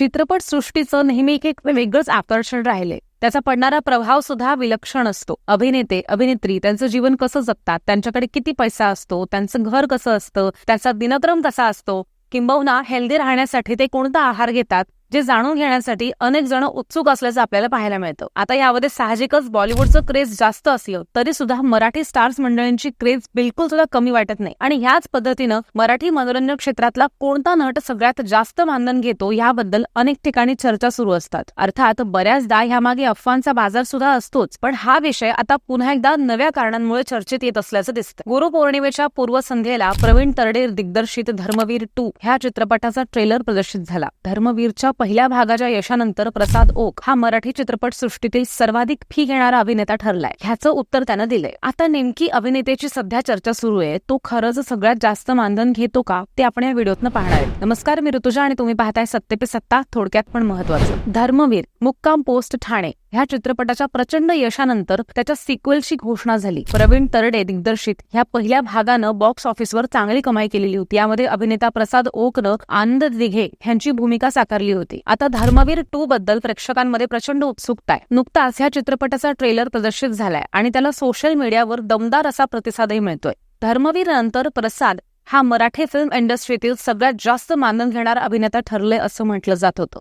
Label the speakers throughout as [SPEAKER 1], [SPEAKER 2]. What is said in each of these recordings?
[SPEAKER 1] चित्रपट सृष्टीचं नेहमी एक एक वेगळंच आकर्षण राहिले. त्याचा पडणारा प्रभाव सुद्धा विलक्षण असतो. अभिनेते अभिनेत्री त्यांचं जीवन कसं जगतात? त्यांच्याकडे किती पैसा असतो? त्यांचं घर कसं असतं? त्यांचा दिनक्रम कसा असतो? किंबहुना हेल्दी राहण्यासाठी ते कोणता आहार घेतात? जे जाणून घेण्यासाठी अनेक जण उत्सुक असल्याचं आपल्याला पाहायला मिळतं. आता यामध्ये साहजिकच बॉलिवूडचं क्रेज जास्त असलं तरी सुद्धा मराठी स्टार्स मंडळींची क्रेज बिलकुल सुद्धा कमी वाटत नाही. आणि ह्याच पद्धतीनं मराठी मनोरंजन क्षेत्रातला कोणता नट सगळ्यात जास्त मानधन घेतो याबद्दल अनेक ठिकाणी चर्चा सुरू असतात. अर्थात बऱ्याचदा ह्यामागे अफवांचा बाजार सुद्धा असतोच. पण हा विषय आता पुन्हा एकदा नव्या कारणांमुळे चर्चेत येत असल्याचं दिसतं गुरुपौर्णिमेच्या पूर्वसंध्येला प्रवीण तरडे दिग्दर्शित धर्मवीर टू ह्या चित्रपटाचा ट्रेलर प्रदर्शित झाला. धर्मवीरच्या पहिल्या भागाच्या यशानंतर प्रसाद ओक हा मराठी चित्रपट सृष्टीतील सर्वाधिक फी घेणारा अभिनेता ठरलाय. ह्याचं उत्तर त्यानं दिलंय. आता नेमकी अभिनेत्याची सध्या चर्चा सुरू आहे. तो खरंच सगळ्यात जास्त मानधन घेतो का? ते आपण या व्हिडिओतनं पाहणार आहे. नमस्कार मी ऋतुजा आणि तुम्ही पाहताय सत्य पे सत्ता थोडक्यात पण महत्वाचं धर्मवीर मुक्काम पोस्ट ठाणे ह्या चित्रपटाच्या प्रचंड यशानंतर त्याच्या सिक्वेलची घोषणा झाली. प्रवीण तरडे दिग्दर्शित ह्या पहिल्या भागानं बॉक्स ऑफिसवर चांगली कमाई केलेली होती. यामध्ये अभिनेता प्रसाद ओकनं आनंद दिघे यांची भूमिका साकारली होती. आता धर्मवीर टू बद्दल प्रेक्षकांमध्ये प्रचंड उत्सुकता आहे. नुकताच ह्या चित्रपटाचा ट्रेलर प्रदर्शित झालाय आणि त्याला सोशल मीडियावर दमदार असा प्रतिसादही मिळतोय. धर्मवीर नंतर प्रसाद हा मराठी फिल्म इंडस्ट्रीतील सगळ्यात जास्त मानधन घेणारा अभिनेता ठरले असं म्हटलं जात होतं.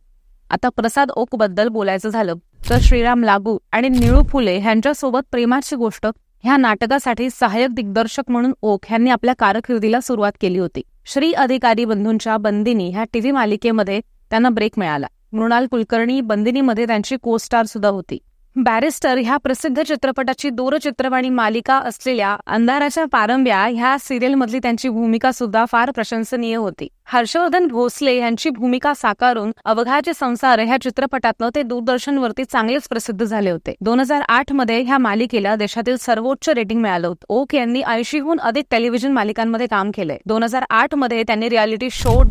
[SPEAKER 1] आता प्रसाद ओकबद्दल बोलायचं झालं तर श्रीराम लागू आणि निळू फुले ह्यांच्यासोबत प्रेमाची गोष्ट ह्या नाटकासाठी सहाय्यक दिग्दर्शक म्हणून ओक यांनी आपल्या कारकिर्दीला सुरुवात केली होती. श्री अधिकारी बंधूंच्या बंदिनी ह्या टीव्ही मालिकेमध्ये त्यांना ब्रेक मिळाला. मृणाल कुलकर्णी बंदिनीमध्ये त्यांची को स्टार सुद्धा होती. बॅरिस्टर ह्या प्रसिद्ध चित्रपटाची दूरचित्रवाणी मालिका असलेल्या अंधाराच्या पारंब्या ह्या सिरियलमधली त्यांची भूमिका सुद्धा फार प्रशंसनीय होती. हर्षवर्धन भोसले यांची भूमिका साकारून अवघाचे संसार ह्या चित्रपटातनं ते दूरदर्शनवरती चांगलेच प्रसिद्ध झाले होते. दोन हजार आठमध्ये ह्या मालिकेला देशातील सर्वोच्च रेटिंग मिळालं होतं. ओक यांनी ऐंशीहून अधिक टेलिव्हिजन मालिकांमध्ये काम केलंय. दोन हजार आठमध्ये त्यांनी रियालिटी शो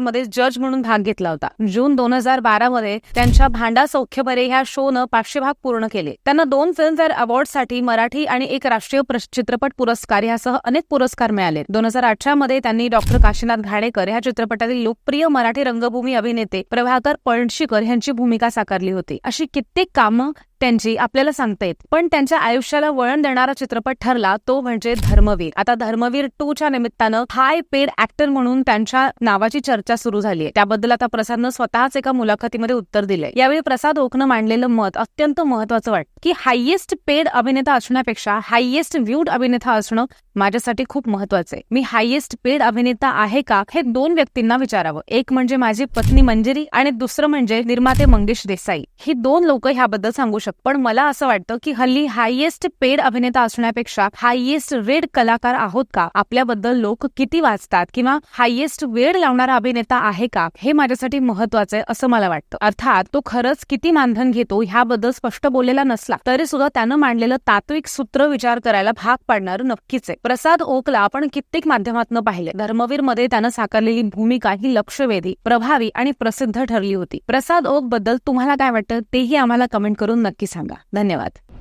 [SPEAKER 1] मध्ये जज म्हणून भाग घेतला होता. जून दोन हजार बारा मध्ये त्यांच्या भांडा सौख्यभरे ह्या ह्या शोनं पाचशे भाग पूर्ण केले. त्यांना दोन फिल्मफेअर अवॉर्डसाठी मराठी आणि एक राष्ट्रीय प्र- चित्रपट पुरस्कार यासह अनेक पुरस्कार मिळाले दोन हजार अठरा मध्ये त्यांनी डॉक्टर काशीनाथ घाणेकर ह्या चित्रपटातील लोकप्रिय मराठी रंगभूमी अभिनेते प्रभाकर पळशीकर यांची भूमिका साकारली होती. अशी कित्येक कामं त्यांची आपल्याला सांगता येत. पण त्यांच्या आयुष्याला वळण देणारा चित्रपट ठरला तो म्हणजे धर्मवीर. आता धर्मवीर टू च्या निमित्तानं हाय पेड ऍक्टर म्हणून त्यांच्या नावाची चर्चा सुरू झाली आहे त्याबद्दल आता प्रसादनं स्वतःच एका मुलाखतीमध्ये उत्तर दिले यावेळी प्रसाद ओकनं मांडलेलं मत अत्यंत महत्वाचं वाटतं. की हायेस्ट पेड अभिनेता असण्यापेक्षा हायेस्ट व्ह्यूड अभिनेता असणं माझ्यासाठी खूप महत्वाचं आहे. मी हायेस्ट पेड अभिनेता आहे का हे दोन व्यक्तींना विचारावं. एक म्हणजे माझी पत्नी मंजिरी आणि दुसरं म्हणजे निर्माते मंगेश देसाई. ही दोन लोक ह्याबद्दल सांगू शकतात. पण मला असं वाटतं की हल्ली हायेस्ट पेड अभिनेता असण्यापेक्षा हायेस्ट रेड कलाकार आहोत का? आपल्याबद्दल लोक किती वाचतात किंवा हायेस्ट वेळ लावणारा अभिनेता आहे का? हे माझ्यासाठी महत्वाचं आहे असं मला वाटतं. अर्थात तो खरंच किती मानधन घेतो ह्याबद्दल स्पष्ट बोललेला नसला तरी सुद्धा त्यानं मांडलेलं तात्विक सूत्र विचार करायला भाग पाडणार नक्कीच आहे. प्रसाद ओकला आपण कित्येक माध्यमातून पाहिले. धर्मवीरमध्ये त्यानं साकारलेली भूमिका ही लक्षवेधी प्रभावी आणि प्रसिद्ध ठरली होती. प्रसाद ओकबद्दल तुम्हाला काय वाटतं तेही आम्हाला कमेंट करून नक्की नक्की सांगा. धन्यवाद.